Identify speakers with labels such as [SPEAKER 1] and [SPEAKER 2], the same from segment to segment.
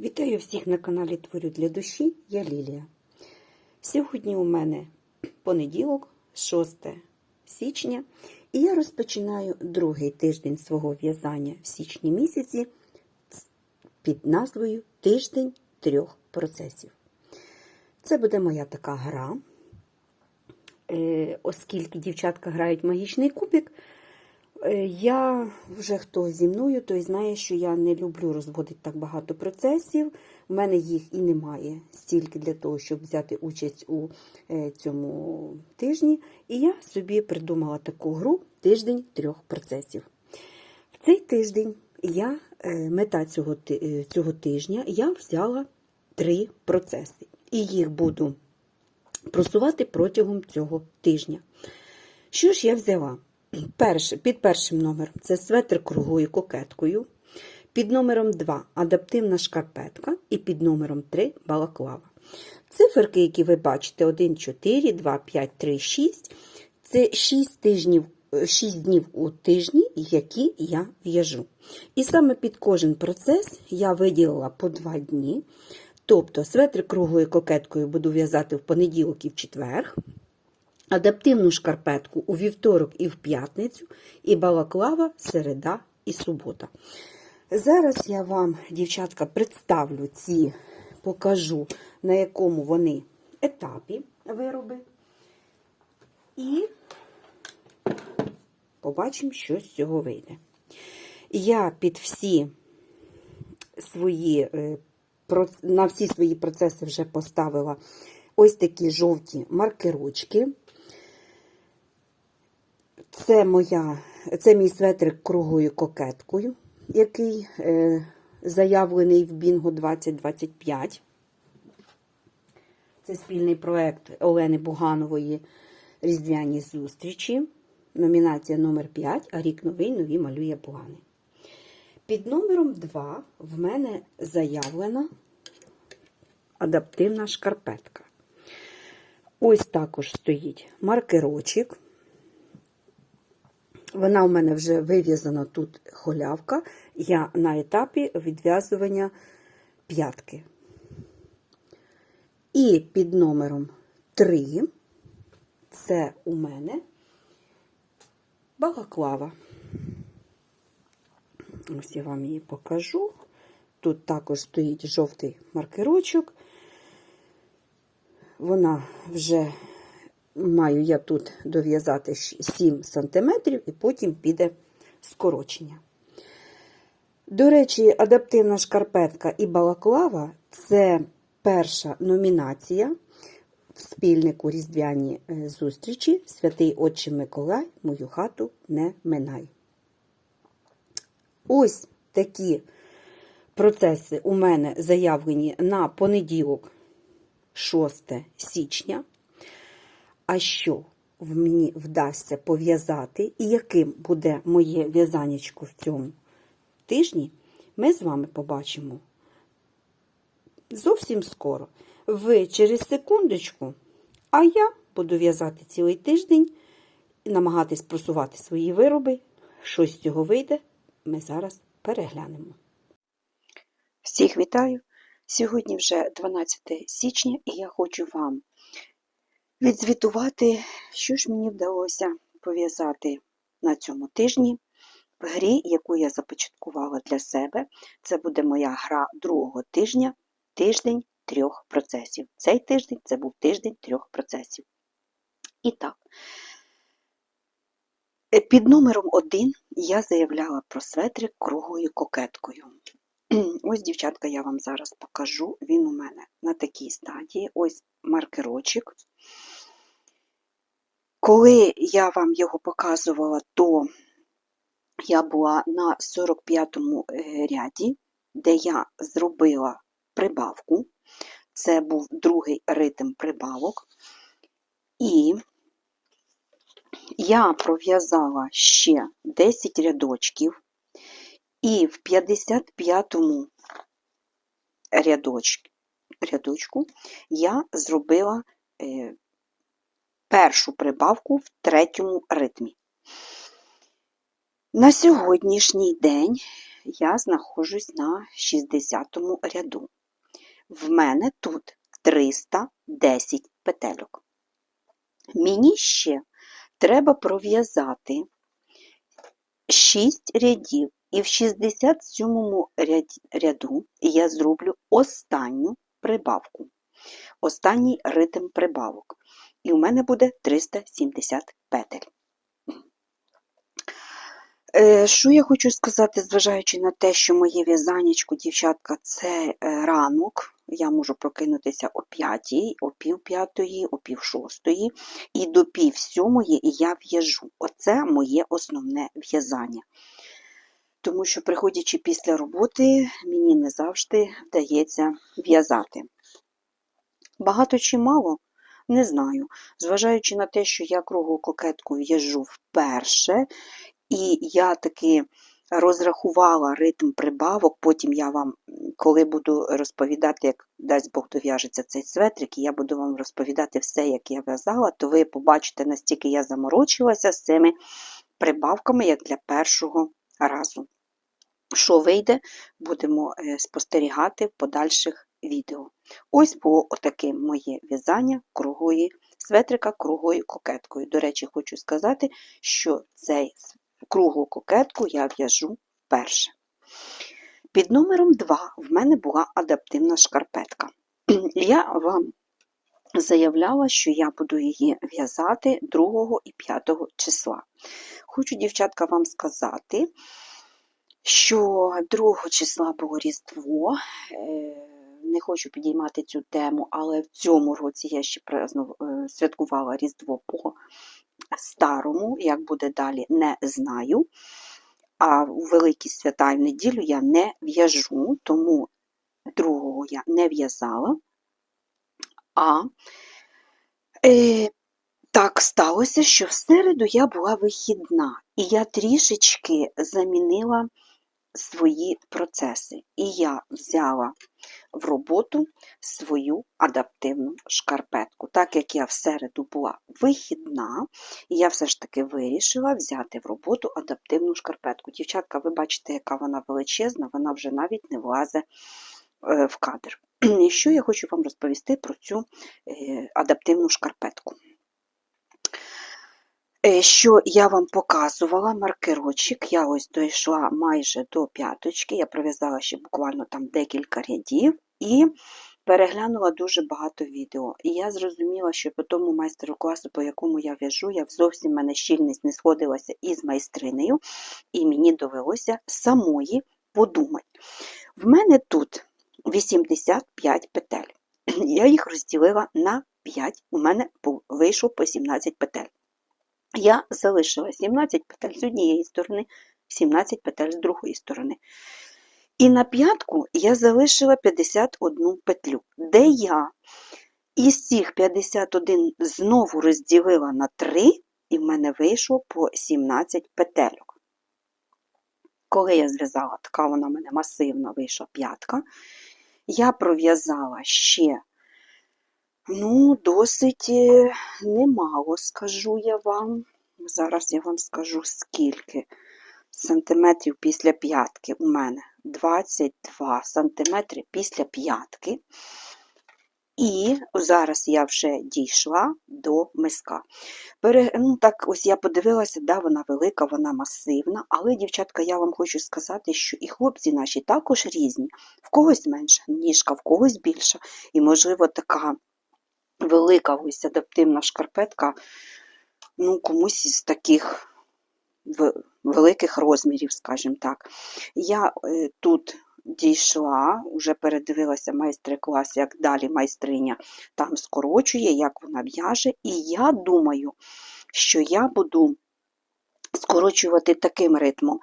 [SPEAKER 1] Вітаю всіх на каналі Творю для душі, я Лілія. Сьогодні у мене понеділок, 6 січня, і я розпочинаю другий тиждень свого в'язання в січні місяці під назвою Тиждень трьох процесів. Це буде моя така гра, Е, оскільки дівчатка грають магічний кубик. Е, Я вже хто зі мною, той знає, що я не люблю розводити так багато процесів. У мене їх і немає стільки для того, щоб взяти участь у е, цьому тижні. І я собі придумала таку гру тиждень трьох процесів. В цей тиждень я, е, мета цього, цього тижня я взяла три процеси. І їх буду просувати протягом цього тижня. Що ж я взяла? Під першим номером це светр круглою кокеткою. Під номером 2 адаптивна шкарпетка. І під номером 3 балаклава. Циферки, які ви бачите, 1, 4, 2, 5, 3, 6. Це 6 тижнів, 6 днів у тижні, які я в'яжу. І саме під кожен процес я виділила по 2 дні. Тобто светр круглою кокеткою буду в'язати в понеділок і в четвер адаптивну шкарпетку у вівторок і в п'ятницю, і балаклава середа і субота. Зараз я вам, дівчатка, представлю ці, покажу, на якому вони етапі вироби. І побачимо, що з цього вийде. Я під всі свої, е, на всі свої процеси вже поставила ось такі жовті маркерочки. Це, моя, це мій светрик круглою кокеткою, який е, заявлений в Бінго 2025. Це спільний проект Олени Буганової Різдвяні зустрічі. Номінація номер 5, а рік новий нові малює Бугани. Під номером 2 в мене заявлена адаптивна шкарпетка. Ось також стоїть маркерочок. Вона у мене вже вив'язана тут холявка. Я на етапі відв'язування п'ятки. І під номером 3 це у мене балаклава. Ось я вам її покажу. Тут також стоїть жовтий маркерочок. Вона вже маю я тут дов'язати 7 см і потім піде скорочення. До речі, адаптивна шкарпетка і балаклава це перша номінація в спільнику Різдвяні е, зустрічі Святий Отче Миколай, мою хату не минай. Ось такі процеси у мене заявлені на понеділок, 6 січня. А що в мені вдасться пов'язати, і яким буде моє в'язанечко в цьому тижні, ми з вами побачимо зовсім скоро. Ви через секундочку, а я буду в'язати цілий тиждень і намагатись просувати свої вироби. Що з цього вийде, ми зараз переглянемо. Всіх вітаю! Сьогодні вже 12 січня, і я хочу вам відзвітувати, що ж мені вдалося пов'язати на цьому тижні в грі, яку я започаткувала для себе. Це буде моя гра другого тижня, тиждень трьох процесів. Цей тиждень це був тиждень трьох процесів. І так, е, під номером один я заявляла про светрик круглою кокеткою. Ось, дівчатка, я вам зараз покажу. Він у мене на такій стадії. Ось маркерочок. Коли я вам його показувала, то я була на 45-му е, ряді, де я зробила прибавку. Це був другий ритм прибавок. І я пров'язала ще 10 рядочків. І в 55-му рядочку я зробила е, першу прибавку в третьому ритмі. На сьогоднішній день я знаходжусь на 60 ряду. В мене тут 310 петельок. Мені ще треба пров'язати 6 рядів, і в 67 му ряду я зроблю останню прибавку, останній ритм прибавок. І у мене буде 370 петель. Е, Що я хочу сказати, зважаючи на те, що моє в'язанечко, дівчатка, це е, ранок. Я можу прокинутися о п'ятій, о пів п'ятої, о пів шостої, і до пів сьомої я в'яжу. Оце моє основне в'язання. Тому що, приходячи після роботи, мені не завжди вдається в'язати. Багато чи мало, не знаю. Зважаючи на те, що я круглу кокетку в'яжу вперше, і я таки розрахувала ритм прибавок, потім я вам, коли буду розповідати, як дасть Бог дов'яжеться цей светрик, і я буду вам розповідати все, як я в'язала, то ви побачите, настільки я заморочилася з цими прибавками, як для першого разу. Що вийде, будемо е, спостерігати в подальших відео. Ось було отаке моє в'язання кругої светрика кругою кокеткою. До речі, хочу сказати, що цей круглу кокетку я в'яжу вперше. Під номером 2 в мене була адаптивна шкарпетка. Я вам заявляла, що я буду її в'язати 2 і 5 числа. Хочу, дівчатка, вам сказати, що 2 числа було Різдво. Не хочу підіймати цю тему, але в цьому році я ще е, святкувала Різдво по старому, як буде далі, не знаю. А у великі свята і в неділю я не в'яжу, тому другого я не в'язала. А е, так сталося, що в середу я була вихідна, і я трішечки замінила свої процеси. І я взяла в роботу свою адаптивну шкарпетку. Так як я в середу була вихідна, я все ж таки вирішила взяти в роботу адаптивну шкарпетку. Дівчатка, ви бачите, яка вона величезна, вона вже навіть не влазе е, в кадр. І що я хочу вам розповісти про цю е, адаптивну шкарпетку. Е, що я вам показувала маркерочок, я ось дійшла майже до п'яточки, я пров'язала ще буквально там декілька рядів і переглянула дуже багато відео. І я зрозуміла, що по тому майстер-класу, по якому я в'яжу, я зовсім мене щільність не сходилася із майстринею, і мені довелося самої подумати. В мене тут 85 петель. Я їх розділила на 5, у мене вийшло по 17 петель. Я залишила 17 петель з однієї сторони, 17 петель з другої сторони. І на п'ятку я залишила 51 петлю, де я із цих 51 знову розділила на 3, і в мене вийшло по 17 петельок. Коли я зв'язала, така вона в мене масивна вийшла п'ятка, я пров'язала ще Ну, досить е, немало, скажу я вам. Зараз я вам скажу, скільки сантиметрів після п'ятки у мене 22 сантиметри після п'ятки. І зараз я вже дійшла до миска. Пере, ну так, ось я подивилася, да, вона велика, вона масивна, але, дівчатка, я вам хочу сказати, що і хлопці наші також різні. В когось менша ніжка, в когось більша. І, можливо, така велика ось адаптивна шкарпетка, ну, комусь із таких великих розмірів, скажімо так. Я е, тут дійшла, вже передивилася майстер-клас, як далі майстриня там скорочує, як вона в'яже. І я думаю, що я буду скорочувати таким ритмом.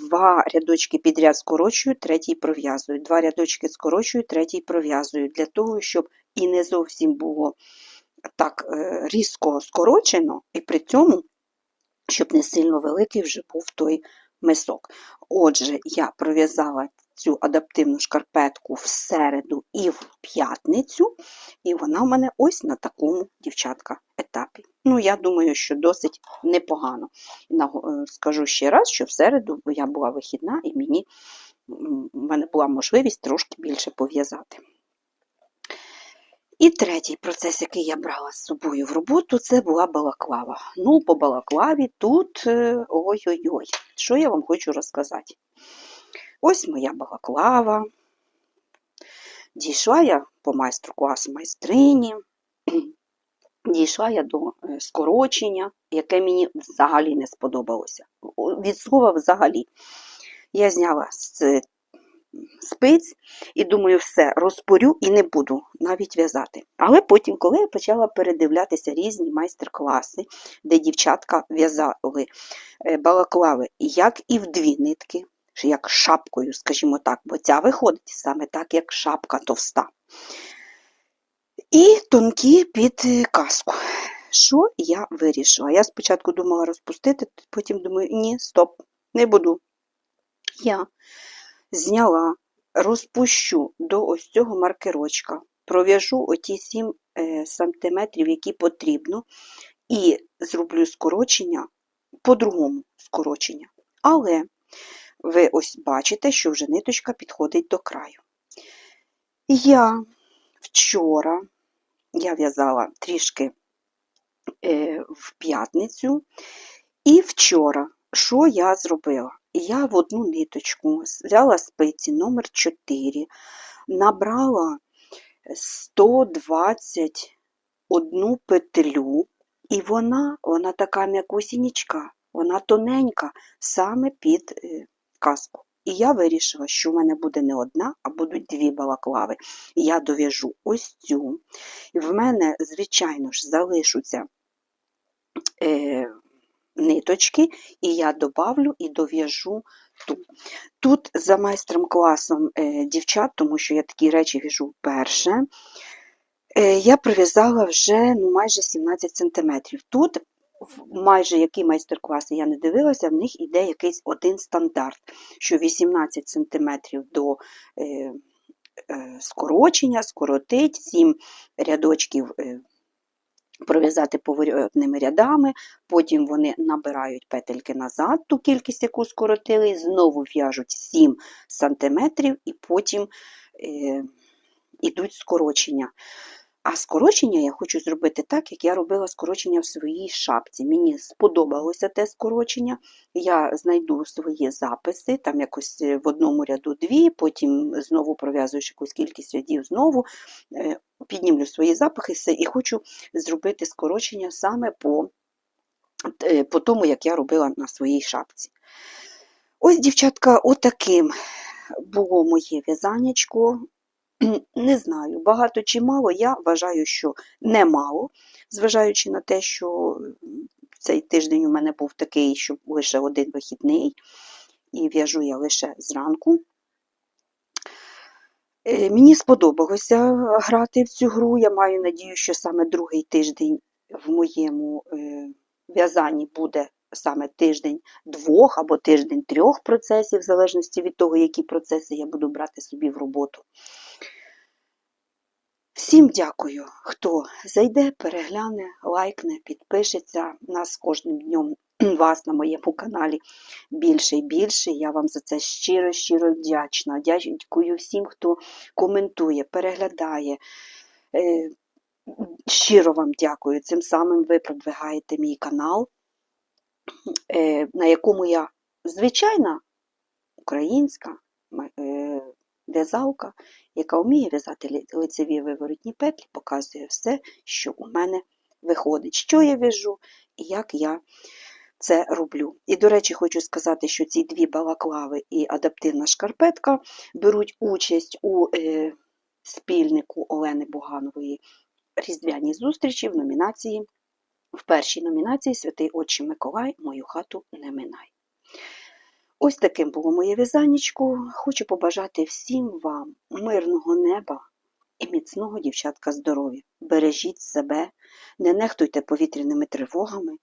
[SPEAKER 1] Два рядочки підряд скорочую, третій пров'язую. Два рядочки скорочую, третій пров'язую. Для того, щоб і не зовсім було так е, різко скорочено, і при цьому, щоб не сильно великий вже був той мисок. Отже, я пров'язала цю адаптивну шкарпетку в середу і в п'ятницю, і вона в мене ось на такому, дівчатка, етапі. Ну, я думаю, що досить непогано. Е, Скажу ще раз, що в середу я була вихідна, і мені в мене була можливість трошки більше пов'язати. І третій процес, який я брала з собою в роботу, це була балаклава. Ну, по балаклаві тут е, ой-ой-ой, що я вам хочу розказати. Ось моя балаклава. Дійшла я по майстру-класу майстрині. Дійшла я до е, скорочення, яке мені взагалі не сподобалося. Від слова взагалі. Я зняла з спиць і думаю, все, розпорю і не буду навіть в'язати. Але потім, коли я почала передивлятися різні майстер-класи, де дівчатка в'язали е, балаклави як і в дві нитки, як шапкою, скажімо так, бо ця виходить саме так, як шапка товста. І тонкі під е, каску. Що я вирішила? Я спочатку думала розпустити, потім думаю, ні, стоп, не буду. Я зняла, розпущу до ось цього маркерочка, пров'яжу оті 7 е, сантиметрів, які потрібно, і зроблю скорочення, по-другому скорочення. Але ви ось бачите, що вже ниточка підходить до краю. Я вчора, я в'язала трішки е, в п'ятницю, і вчора, що я зробила? Я в одну ниточку взяла спиці номер 4, набрала 121 петлю, і вона, вона така м'якусінічка, вона тоненька, саме під е, казку. І я вирішила, що в мене буде не одна, а будуть дві балаклави. Я дов'яжу ось цю. І в мене, звичайно ж, залишаться е, ниточки, і я добавлю і дов'яжу ту. Тут за майстром класом е, дівчат, тому що я такі речі в'яжу вперше, е, я прив'язала вже ну, майже 17 см. Тут майже які майстер-класи я не дивилася, в них іде якийсь один стандарт, що 18 см до е, е, скорочення, скоротить, 7 рядочків е, пров'язати поворотними рядами, потім вони набирають петельки назад, ту кількість, яку скоротили, знову в'яжуть 7 см і потім е, йдуть скорочення. А скорочення я хочу зробити так, як я робила скорочення в своїй шапці. Мені сподобалося те скорочення. Я знайду свої записи, там якось е, в одному ряду дві, потім знову пров'язуєш якусь кількість рядів, знову е, піднімлю свої записи і хочу зробити скорочення саме по, е, по тому, як я робила на своїй шапці. Ось, дівчатка, отаким було моє в'язаннячко. Не знаю, багато чи мало, я вважаю, що немало, зважаючи на те, що цей тиждень у мене був такий, що лише один вихідний, і в'яжу я лише зранку. Е, Мені сподобалося грати в цю гру. Я маю надію, що саме другий тиждень в моєму е, в'язанні буде саме тиждень двох або тиждень трьох процесів, в залежності від того, які процеси я буду брати собі в роботу. Всім дякую, хто зайде, перегляне, лайкне, підпишеться. Нас кожним днем вас на моєму каналі більше і більше. Я вам за це щиро, щиро вдячна. Дякую всім, хто коментує, переглядає. Е, Щиро вам дякую. Цим самим ви продвигаєте мій канал, е, на якому я звичайна українська в'язалка, яка вміє в'язати лицеві виворотні петлі, показує все, що у мене виходить, що я в'яжу і як я це роблю. І, до речі, хочу сказати, що ці дві балаклави і адаптивна шкарпетка беруть участь у е, спільнику Олени Буганової різдвяній зустрічі в номінації. В першій номінації Святий Отче Миколай мою хату не минай. Ось таким було моє в'язанечко. Хочу побажати всім вам мирного неба і міцного дівчатка здоров'я. Бережіть себе, не нехтуйте повітряними тривогами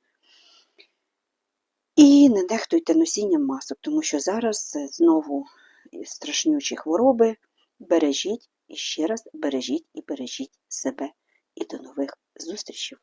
[SPEAKER 1] і не нехтуйте носінням масок, тому що зараз знову страшнючі хвороби. Бережіть і ще раз бережіть і бережіть себе. І до нових зустрічей!